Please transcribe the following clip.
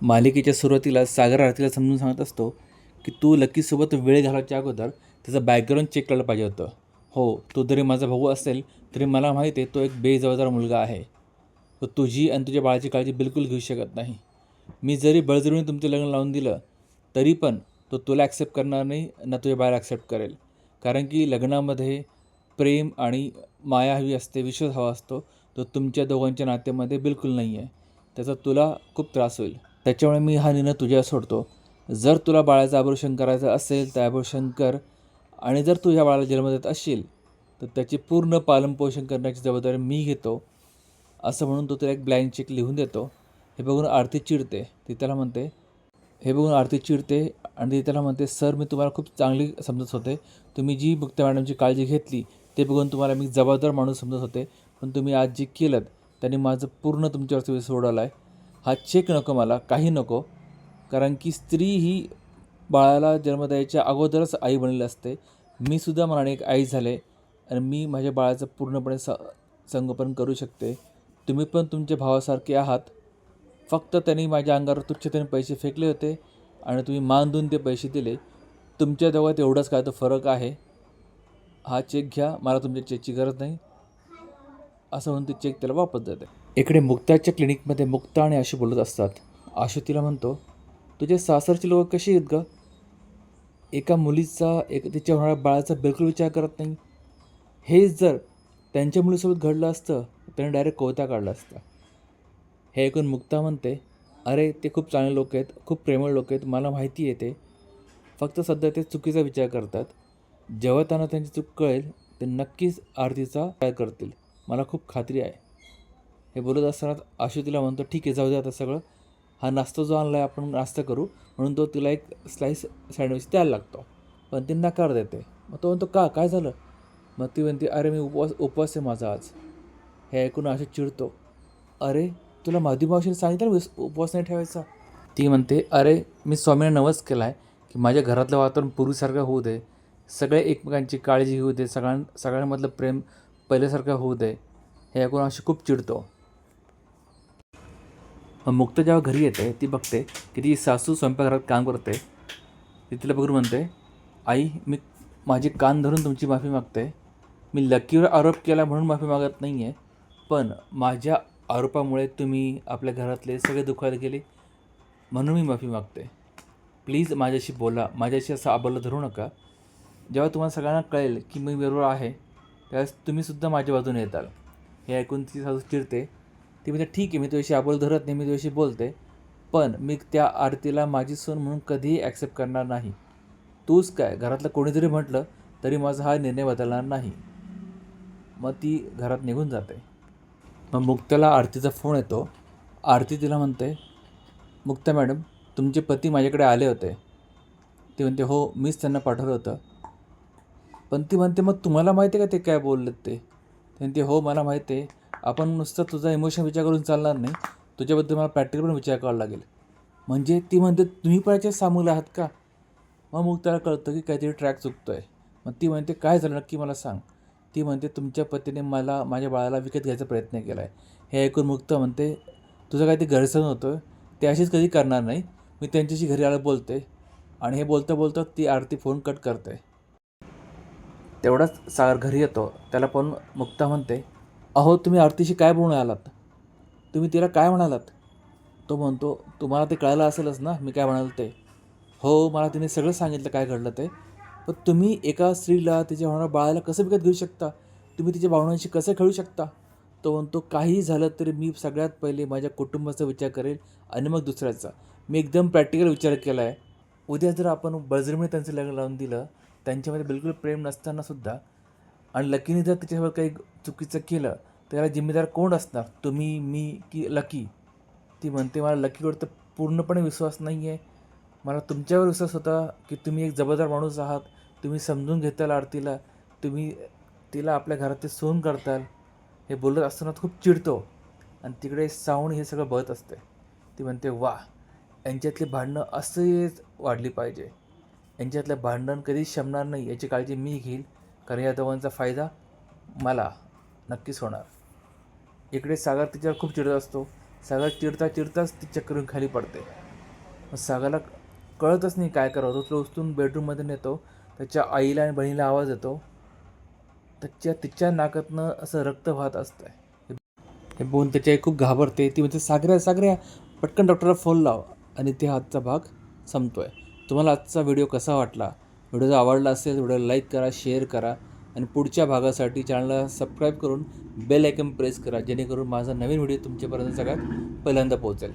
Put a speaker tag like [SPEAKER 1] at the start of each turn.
[SPEAKER 1] मालिकेच्या सुरुवातीला सागर आरतीला समजून सांगत असतो की तू लकीसोबत वेळ घालवायच्या अगोदर त्याचं बॅकग्राऊंड चेक करायला पाहिजे होतं. हो तो जरी माझा भाऊ असेल तरी मला माहिती आहे तो एक बेजबाबदार मुलगा आहे. तो तुझी आणि तुझ्या बाळाची काळजी बिलकुल घेऊ शकत नाही. मी जरी बळजरीने तुमचं लग्न लावून दिलं तरी पण तो तुला ॲक्सेप्ट करणार नाही ना तुझ्या बाळाला ॲक्सेप्ट करेल. कारण की लग्नामध्ये प्रेम आणि माया हवी असते विश्वास हवा असतो तो तुमच्या दोघांच्या नात्यामध्ये बिलकुल नाही आहे त्याचा तुला खूप त्रास होईल. त्याच्यामुळे मी हा निर्णय तुझ्या सोडतो. जर तुला बाळाचं आभूषण करायचं असेल तर आभूषण कर. आणि जर तू ह्या बाळाला जन्म देत असशील तर त्याची पूर्ण पालनपोषण करण्याची जबाबदारी मी घेतो. असं म्हणून तो तुला एक ब्लँक चेक लिहून देतो. हे बघून आरती चिडते. ती त्याला म्हणते हे बघून आरती चिडते आणि ती त्याला म्हणते सर मी तुम्हाला खूप चांगली समजत होते. तुम्ही जी मुक्ता मॅडमची काळजी घेतली ते बघून तुम्हाला मी जबाबदार माणूस समजत होते. पण तुम्ही आज जे केलं त्यांनी माझं पूर्ण तुमच्यावरती सोडवलं आहे हा चेक नको मला काही नको. कारण की स्त्री ही बाळाला जन्म द्यायच्या अगोदरच आई बनलेली असते. मी सुद्धा मनाने एक आई झाले आणि मी माझ्या बाळाचं पूर्णपणे स संगोपन करू शकते. तुम्ही पण तुमच्या भावासारखे आहात. फक्त त्यांनी माझ्या अंगावर तुच्छतेने पैसे फेकले होते आणि तुम्ही मान देऊन ते पैसे दिले. तुमच्या दोघात एवढंच काय तो फरक आहे. हा चेक घ्या मला तुमच्या चेकची गरज नाही. असं म्हणून ते चेक त्याला वापस देते. इकडे मुक्ताच्या क्लिनिकमध्ये मुक्ता आणि आशू बोलत असतात. आशू तिला म्हणतो तुझे सासरचे लोक कसे आहेत ग? एका मुलीचा एक तिच्या होणाऱ्या बाळाचा बिलकुल विचार करत नाही. हेच जर त्यांच्या मुलीसोबत घडलं असतं त्याने डायरेक्ट कोयता काढला असता. हे ऐकून मुक्ता म्हणते अरे ते खूप चांगले लोक आहेत खूप प्रेमळ लोक आहेत मला माहिती आहे ते. फक्त सध्या ते चुकीचा विचार करतात. जेव्हा त्यांना त्यांची चूक कळेल ते नक्कीच आरतीचा विचार करतील. मला खूप खात्री आहे. हे बोलत असताना आशू तिला म्हणतो ठीक आहे जाऊ दे आता सगळं. हा नाश्ता जो आणला आहे आपण नाश्ता करू. म्हणून तो तिला एक स्लाईस सँडविच द्यायला लागतो. पण ती नकार देते. मग तो म्हणतो का? काय झालं? मग ती म्हणते अरे मी उपवास उपवास आहे माझा आज. हे ऐकून आशू चिडतो. अरे तुला माधवी मावशीने सांगितलं ना उपवास नाही ठेवायचा? ती म्हणते अरे मी स्वामीने नवस केला आहे की माझ्या घरातलं वातावरण पूर्वीसारखं होऊ दे. सगळे एकमेकांची काळजी घेऊ दे. सगळ्यां सगळ्यांमधलं प्रेम पहिल्यासारखं होऊ दे. हे ऐकून अशी खूप चिडतो. मग मुक्त जेव्हा घरी येते ती बघते की ती सासू स्वयंपाकघरात काम करते. ती तिला बघून म्हणते आई मी माझे कान धरून तुमची माफी मागते. मी लकीवर आरोप केला म्हणून माफी मागत नाही आहे पण माझ्या आरोपामुळे तुम्ही आपल्या घरातले सगळे दुखायला गेले म्हणून मी माफी मागते. प्लीज माझ्याशी बोला माझ्याशी असं आबलं धरू नका. जेव्हा तुम्हाला सगळ्यांना कळेल की मी बरोबर आहे त्यावेळेस तुम्हीसुद्धा माझ्या बाजूने येताल. हे ऐकून ती सासू चिरते ती म्हणते ठीक आहे मी तुझ्याशी आबोल धरत नाही मी तुझ्याशी बोलते पण मी त्या आरतीला माझी सून म्हणून कधीही ॲक्सेप्ट करणार नाही. तूच काय घरातलं कोणी जरी म्हटलं तरी माझा हा निर्णय बदलणार नाही. मग ती घरात निघून जाते. मग मुक्त्याला आरतीचा फोन येतो. आरती तिला म्हणते मुक्ता मॅडम तुमचे पती माझ्याकडे आले होते. ती म्हणते हो मीच त्यांना पाठवलं होतं. पण ती म्हणते मग तुम्हाला माहिती आहे का ते काय बोललेत ते म्हणते हो मला माहिती आहे. आपण नुसतं तुझा इमोशन विचार करून चालणार नाही. तुझ्याबद्दल मला प्रॅक्टिकल पण विचार करावा लागेल. म्हणजे ती म्हणते तुम्ही पण याच्यात आहात का? मग मग त्याला कळतं की काहीतरी ट्रॅक चुकतो आहे मग ती म्हणते काय झालं? नक्की मला सांग. ती म्हणते तुमच्या पतीने मला माझ्या बाळाला विकत घ्यायचा प्रयत्न केला आहे हे ऐकून मुक्त म्हणते तुझं काही ते गैरसमज आहे ते अशीच कधी करणार नाही. मी त्यांच्याशी घरी आलं बोलते. आणि हे बोलता बोलता ती आरती फोन कट करते. तेवढाच सागर घरी येतो. त्याला पण मुक्ता म्हणते अहो तुम्ही आरतीशी काय बोलून आलात? तुम्ही तिला काय म्हणालात? तो म्हणतो तुम्हाला ते कळायला असेलच ना मी काय म्हणाल ते. हो मला तिने सगळं सांगितलं काय घडलं ते. पण तुम्ही एका स्त्रीला तिच्या होणाऱ्या बाळाला कसं विकत घेऊ शकता? तुम्ही तिच्या भावनांशी कसं खेळू शकता? तो म्हणतो काही झालं तरी मी सगळ्यात पहिले माझ्या कुटुंबाचा विचार करेल आणि मग दुसऱ्याचा. मी एकदम प्रॅक्टिकल विचार केला आहे. उद्या जर आपण बळजबरीने त्यांचं लग्न लावून दिलं त्यांच्यामध्ये बिलकुल प्रेम नसतानासुद्धा आणि लकीने जर त्याच्यासोबत काही चुकीचं केलं त्याला जिम्मेदार कोण असणार? तुम्ही मी की लकी? ती म्हणते मला लकीवर तर पूर्णपणे विश्वास नाही आहे मला तुमच्यावर विश्वास होता की तुम्ही एक जबाबदार माणूस आहात. तुम्ही समजून घेताल आरतीला. तुम्ही तिला आपल्या घरात ते सोन करताल. हे बोलत असताना खूप चिडतो. आणि तिकडे साऊंड हे सगळं बघत असते ती म्हणते वा यांच्यातली भांडणं असेच वाढली पाहिजे. यांच्यातलं भांडण कधीच शमणार नाही. याची काळजी मी घेईल कारण या दोघांचा फायदा मला नक्कीच होणार. इकडे सागर तिच्यावर खूप चिडत असतो. सागर चिडता चिडताच ती चक्करून खाली पडते. मग सागरला कळतच नाही काय करावं. तो तो उचलून बेडरूममध्ये नेतो त्याच्या आईला आणि बहिणीला आवाज येतो. त्याच्या तिच्या नाकातनं असं रक्त वाहत आहे हे बघून त्याची आई खूप घाबरते. ती म्हणजे सागऱ्या सागऱ्या पटकन डॉक्टरला फोन लाव. आणि ते आजचा भाग संपतो आहे तुम्हाला आजचा व्हिडिओ कसा वाटला? व्हिडिओ जर आवडला असेल व्हिडिओ लाईक करा शेअर करा आणि पुढच्या भागासाठी चॅनलला सबस्क्राईब करून बेल आयकन प्रेस करा जेणेकरून माझा नवीन व्हिडिओ तुमच्यापर्यंत सगळ्यात पहिल्यांदा पोहोचेल.